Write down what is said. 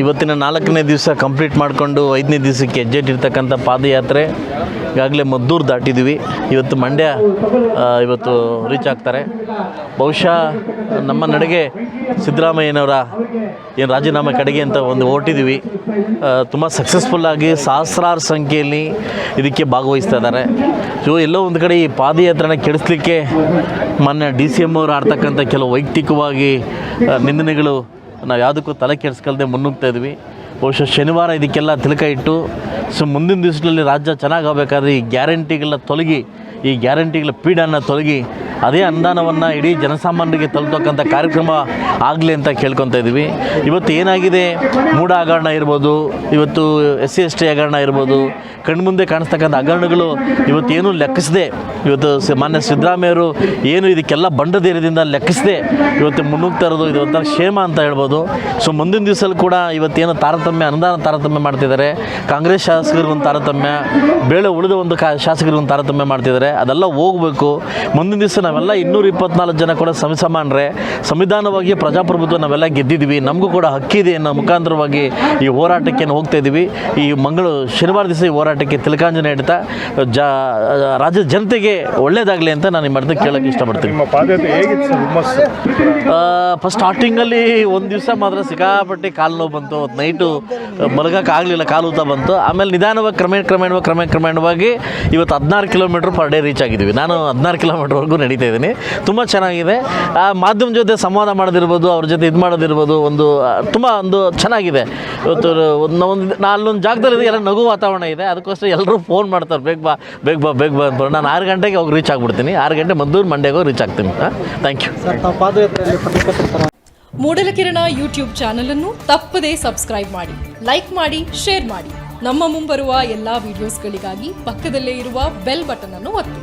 ಇವತ್ತಿನ ನಾಲ್ಕನೇ ದಿವಸ ಕಂಪ್ಲೀಟ್ ಮಾಡಿಕೊಂಡು ಐದನೇ ದಿವಸಕ್ಕೆ ಎಜ್ಜೆಟ್ ಇರ್ತಕ್ಕಂಥ ಪಾದಯಾತ್ರೆ ಈಗಾಗಲೇ ಮದ್ದೂರು ದಾಟಿದ್ವಿ ಇವತ್ತು ಮಂಡ್ಯ ಇವತ್ತು ರೀಚ್ ಆಗ್ತಾರೆ. ಬಹುಶಃ ನಮ್ಮ ನಡೆಗೆ ಸಿದ್ದರಾಮಯ್ಯನವರ ಏನು ರಾಜೀನಾಮೆ ಕಡೆಗೆ ಅಂತ ಒಂದು ಓಟಿದ್ದೀವಿ ತುಂಬ ಸಕ್ಸಸ್ಫುಲ್ಲಾಗಿ ಸಹಸ್ರಾರು ಸಂಖ್ಯೆಯಲ್ಲಿ ಇದಕ್ಕೆ ಭಾಗವಹಿಸ್ತಾ ಇದ್ದಾರೆ. ಸೊ ಎಲ್ಲೋ ಒಂದು ಕಡೆ ಈ ಪಾದಯಾತ್ರೆನ ಕೆಡಿಸ್ಲಿಕ್ಕೆ ಮೊನ್ನೆ ಡಿ ಸಿ ಎಂ ಅವರು ಆಡ್ತಕ್ಕಂಥ ಕೆಲವು ವೈಯಕ್ತಿಕವಾಗಿ ನಿಂದನೆಗಳು ನಾವು ಯಾವುದಕ್ಕೂ ತಲೆ ಕೆಡಿಸ್ಕಲ್ದೆ ಮುನ್ನುಗ್ತಾ ಇದ್ವಿ. ಬಹುಶಃ ಶನಿವಾರ ಇದಕ್ಕೆಲ್ಲ ತಿಲಕ ಇಟ್ಟು, ಸೊ ಮುಂದಿನ ದಿವಸಗಳಲ್ಲಿ ರಾಜ್ಯ ಚೆನ್ನಾಗಾಗಬೇಕಾದ್ರೆ ಈ ಗ್ಯಾರಂಟಿಗಳ ತೊಲಗಿ, ಈ ಗ್ಯಾರಂಟಿಗಳ ಪೀಡನ್ನು ತೊಲಗಿ, ಅದೇ ಅನುದಾನವನ್ನು ಇಡೀ ಜನಸಾಮಾನ್ಯರಿಗೆ ತಲುಪತಕ್ಕಂಥ ಕಾರ್ಯಕ್ರಮ ಆಗಲಿ ಅಂತ ಕೇಳ್ಕೊತಾ ಇದ್ದೀವಿ ಇವತ್ತು ಏನಾಗಿದೆ? ಮೂಡ ಹಗರಣ ಇರ್ಬೋದು, ಇವತ್ತು ಎಸ್ ಸಿ ಎಸ್ ಟಿ ಹಗರಣ ಇರ್ಬೋದು, ಕಣ್ಮುಂದೆ ಕಾಣಿಸ್ತಕ್ಕಂಥ ಹಗರಣಗಳು ಇವತ್ತೇನು ಲೆಕ್ಕಿಸದೆ ಇವತ್ತು ಮಾನ್ಯ ಸಿದ್ದರಾಮಯ್ಯವರು ಏನು ಇದಕ್ಕೆಲ್ಲ ಬಂಡಧೈರ್ಯದಿಂದ ಲೆಕ್ಕಿಸದೆ ಇವತ್ತು ಮುನ್ನುಗ್ತಾ ಇರೋದು, ಇದು ಒಂಥರ ಕ್ಷೇಮ ಅಂತ ಹೇಳ್ಬೋದು. ಸೊ, ಮುಂದಿನ ದಿವಸಲ್ಲಿ ಕೂಡ ಇವತ್ತೇನು ತಾರತಮ್ಯ, ಅನುದಾನ ತಾರತಮ್ಯ ಮಾಡ್ತಿದ್ದಾರೆ. ಕಾಂಗ್ರೆಸ್ ಶಾಸಕರಿಗೊಂದು ತಾರತಮ್ಯ, ಬೇಳೆ ಉಳಿದ ಒಂದು ಕಾ ಶಾಸಕರಿಗೊಂದು ತಾರತಮ್ಯ ಮಾಡ್ತಿದ್ದಾರೆ. ಅದೆಲ್ಲ ಹೋಗಬೇಕು. ಮುಂದಿನ ದಿವಸ ನಾವೆಲ್ಲ ಇನ್ನೂರ ಇಪ್ಪತ್ನಾಲ್ಕು ಜನ ಕೂಡ ಸಮಿಸಮಾನರೆ ಸಂವಿಧಾನವಾಗಿ ಪ್ರಜಾಪ್ರಭುತ್ವ ನಾವೆಲ್ಲ ಗೆದ್ದಿದ್ದೀವಿ. ನಮಗೂ ಕೂಡ ಹಕ್ಕಿದೆ ಅನ್ನೋ ಮುಖಾಂತರವಾಗಿ ಈ ಹೋರಾಟಕ್ಕೆ ಹೋಗ್ತಾ ಇದ್ದೀವಿ ಈ ಮಂಗಳು ಶನಿವಾರ ದಿವಸ ಈ ಹೋರಾಟಕ್ಕೆ ತಿಲಕಾಂಜನ ಇಡ್ತಾ ಜ ರಾಜ್ಯದ ಜನತೆಗೆ ಒಳ್ಳೇದಾಗಲಿ ಅಂತ ನಾನು ಈ ಮಟ್ಟದ ಕೇಳೋಕ್ಕೆ ಇಷ್ಟಪಡ್ತೀನಿ. ನಿಮ್ಮ ಪಾದಯಾತ್ರೆ ಹೇಗಿತ್ತು ಸರ್? ಹುಮ್ಮಸ್ಸು? ಫಸ್ಟ್ ಸ್ಟಾರ್ಟಿಂಗಲ್ಲಿ ಒಂದು ದಿವಸ ಮಾತ್ರ ಸಿಕ್ಕಾಪಟ್ಟೆ ಕಾಲು ನೋವು ಬಂತು. ಅವತ್ತು ನೈಟು ಮಲಗಕ್ಕೆ ಆಗಲಿಲ್ಲ ಕಾಲು ಊತ ಬಂತು. ಆಮೇಲೆ ನಿಧಾನವಾಗಿ ಕ್ರಮೇಣ ಕ್ರಮೇಣವಾಗಿ ಕ್ರಮೇಣ ಕ್ರಮೇಣವಾಗಿ ಇವತ್ತು ಹದಿನಾರು ಕಿಲೋಮೀಟ್ರ್ ಪರ್ ಡೇ ರೀಚ್ ಆಗಿದ್ದೀವಿ. ನಾನು ಹದಿನಾರು ಕಿಲೋಮೀಟ್ರ್ವರೆಗೂ ನಡೀತಾ ಇದ್ದೀನಿ. ತುಂಬ ಚೆನ್ನಾಗಿದೆ. ಆ ಮಾಧ್ಯಮ ಜೊತೆ ಸಂವಾದ ಮಾಡೋದಿರ್ಬೋದು ಅವ್ರ ಜೊತೆ ಇದು ಮಾಡೋದಿರ್ಬೋದು ಒಂದು ತುಂಬ ಒಂದು ಚೆನ್ನಾಗಿದೆ. ಇವತ್ತು ಒಂದು ಒಂದು ನಾ ಅಲ್ಲೊಂದು ಜಾಗದಲ್ಲಿ ಎಲ್ಲ ನಗು ವಾತಾವರಣ ಇದೆ. ಅದಕ್ಕೋಸ್ಕರ ಎಲ್ಲರೂ ಫೋನ್ ಮಾಡ್ತಾರೆ ಬೇಗ ಬಾ ಬೇಗ ಬಾ ಬೇಗ ಬಾ ಅಂತ ನಾನು ಆರು ಗಂಟೆಗೆ ಹೋಗಿ ರೀಚ್ ಆಗಿಬಿಡ್ತೀನಿ. ಆರು ಗಂಟೆ ಮದ್ದೂರು ಮಂಡ್ಯಗೆ ಹೋಗಿ ರೀಚ್ ಆಗ್ತೀನಿ. ಹಾಂ? Thank you Moodalakirana YouTube channel ಅನ್ನು ತಪ್ಪದೇ ಸಬ್ಸ್ಕ್ರೈಬ್ ಮಾಡಿ ಲೈಕ್ ಮಾಡಿ ಶೇರ್ ಮಾಡಿ. ನಮ್ಮ ಮುಂಬರುವ ಎಲ್ಲಾ ವಿಡಿಯೋಸ್ಗಳಿಗಾಗಿ ಪಕ್ಕದಲ್ಲೇ ಇರುವ ಬೆಲ್ ಬಟನ್ ಅನ್ನು ಒತ್ತಿ.